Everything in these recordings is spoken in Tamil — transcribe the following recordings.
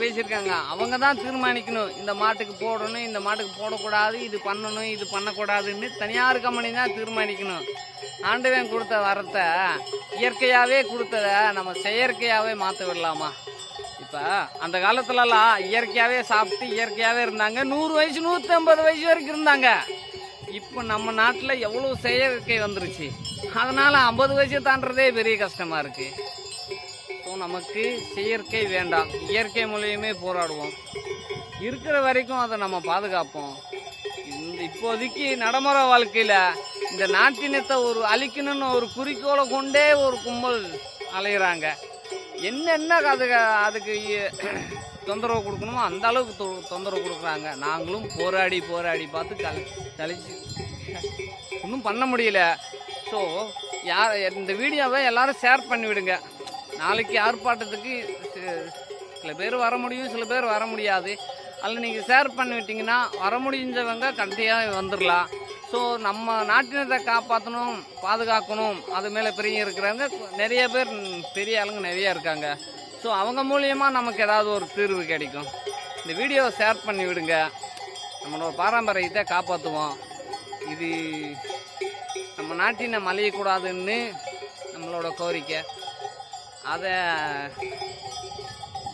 பேசியிருக்காங்க. அவங்க தான் தீர்மானிக்கணும். இந்த மாட்டுக்கு போடணும் இந்த மாட்டுக்கு போடக்கூடாது இது பண்ணணும் இது பண்ணக்கூடாதுன்னு தனியார் கம்பெனி தான் தீர்மானிக்கணும். ஆண்டவன் கொடுத்த வரத்தை இயற்கையாகவே கொடுத்தத நம்ம செயற்கையாகவே மாற்ற விடலாமா? இப்போ அந்த காலத்துலலாம் இயற்கையாகவே சாப்பிட்டு இயற்கையாகவே இருந்தாங்க. நூறு வயசு நூற்றி ஐம்பது வயசு வரைக்கும் இருந்தாங்க. இப்போ நம்ம நாட்டில் எவ்வளோ செயற்கை வந்துருச்சு. அதனால் ஐம்பது வயசு தாண்டதே பெரிய கஷ்டமாக இருக்குது போராடுவோம் நமக்கு செயற்கை வேண்டாம். இயற்கை மூலியமே போராடுவோம். இருக்கிற வரைக்கும் அதை நம்ம பாதுகாப்போம். இந்த இப்போதைக்கு நடைமுறை வாழ்க்கையில் இந்த நாட்டினத்தை ஒரு அழிக்கணும்னு ஒரு குறிக்கோளை கொண்டே ஒரு கும்பல் அலையிறாங்க. என்னென்ன அதுக்கு அதுக்கு தொந்தரவு கொடுக்கணுமோ அந்த அளவுக்கு தொ- தொந்தரவு கொடுக்குறாங்க. நாங்களும் போராடி போராடி பார்த்து கழி கழிச்சு ஒன்றும் பண்ண முடியல. ஸோ யார் இந்த வீடியோவை எல்லோரும் ஷேர் பண்ணிவிடுங்க. நாளைக்கு ஆர்ப்பாட்டத்துக்கு சில பேர் வர முடியும் சில பேர் வர முடியாது. அதில் நீங்கள் ஷேர் பண்ணிவிட்டிங்கன்னா வர முடிஞ்சவங்க கண்டிப்பாக வந்துடலாம் ஸோ நம்ம நாட்டினத்தை காப்பாற்றணும் பாதுகாக்கணும். அது மேலே பெரிய இருக்கிறவங்க நிறைய பேர் பெரிய ஆளுங்க நிறைய இருக்காங்க. ஸோ அவங்க மூலியமாக நமக்கு ஏதாவது ஒரு தீர்வு கிடைக்கும். இந்த வீடியோவை ஷேர் பண்ணி விடுங்க. நம்மளோட பாரம்பரியத்தை காப்பாற்றுவோம் இது நம்ம நாட்டினை மலையக்கூடாதுன்னு நம்மளோட கோரிக்கை. அதை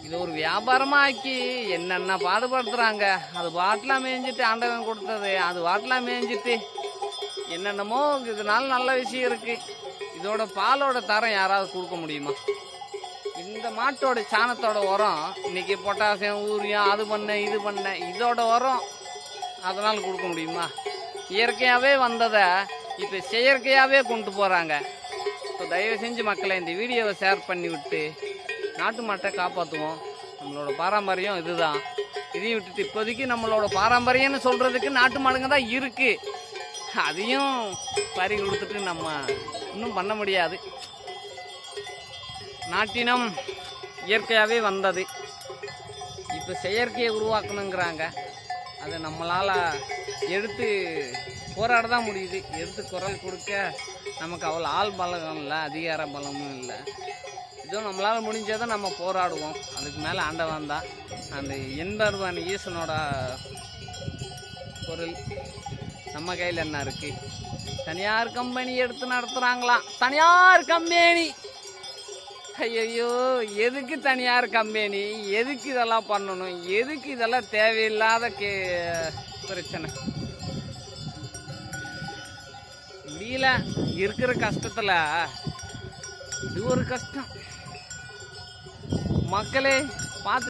இது ஒரு வியாபாரமாக்கி என்னென்ன பாடுபடுத்துகிறாங்க அது பாட்டெலாம் மேய்ஞ்சிட்டு ஆண்டவன் கொடுத்தது அது பாட்டெலாம் மேய்ஞ்சிட்டு என்னென்னமோ இதனால நல்ல விஷயம் இருக்குது இதோட பாலோட தரம் யாராவது கொடுக்க முடியுமா? இந்த மாட்டோட சாணத்தோட உரம் இன்னைக்கு பொட்டாசியம் ஊரியம் அது பண்ண இது பண்ண இதோட உரம் அதனால் கொடுக்க முடியுமா? இயற்கையாகவே வந்ததை இப்போ செயற்கையாகவே கொண்டு போகிறாங்க தயவு செஞ்சு மக்களை இந்த வீடியோவை ஷேர் பண்ணி விட்டு நாட்டு மாட்டை காப்பாற்றுவோம் நம்மளோட பாரம்பரியம் இதுதான். இதையும் விட்டுட்டு இப்போதைக்கு நம்மளோட பாரம்பரியம்னு சொல்கிறதுக்கு நாட்டு மாடுங்க தான் இருக்குது அதையும் பறி கொடுத்துட்டு நம்ம இன்னும் பண்ண முடியாது. நாட்டினம் இயற்கையாகவே வந்தது. இப்போ செயற்கையை உருவாக்கணுங்கிறாங்க. அதை நம்மளால் எடுத்து போராட தான் முடியுது. எடுத்து குரல் கொடுக்க நமக்கு அவ்வளோ ஆள் பலம் இல்லை அதிகார பலமும் இல்லை. இதோ நம்மளால் முடிஞ்சதை நம்ம போராடுவோம். அதுக்கு மேலே ஆண்டவன் தான். அந்த என்பர்வன் ஈசனோட பொருள் நம்ம கையில் என்ன இருக்குது தனியார் கம்பெனி எடுத்து நடத்துகிறாங்களாம் தனியார் கம்பெனி. ஐயோ எதுக்கு தனியார் கம்பெனி? எதுக்கு இதெல்லாம் பண்ணணும்? எதுக்கு இதெல்லாம் தேவையில்லாத கே பிரச்சனை? முடியல இருக்கிற கஷ்டத்தில் இது ஒரு கஷ்டம். மக்களே பார்த்து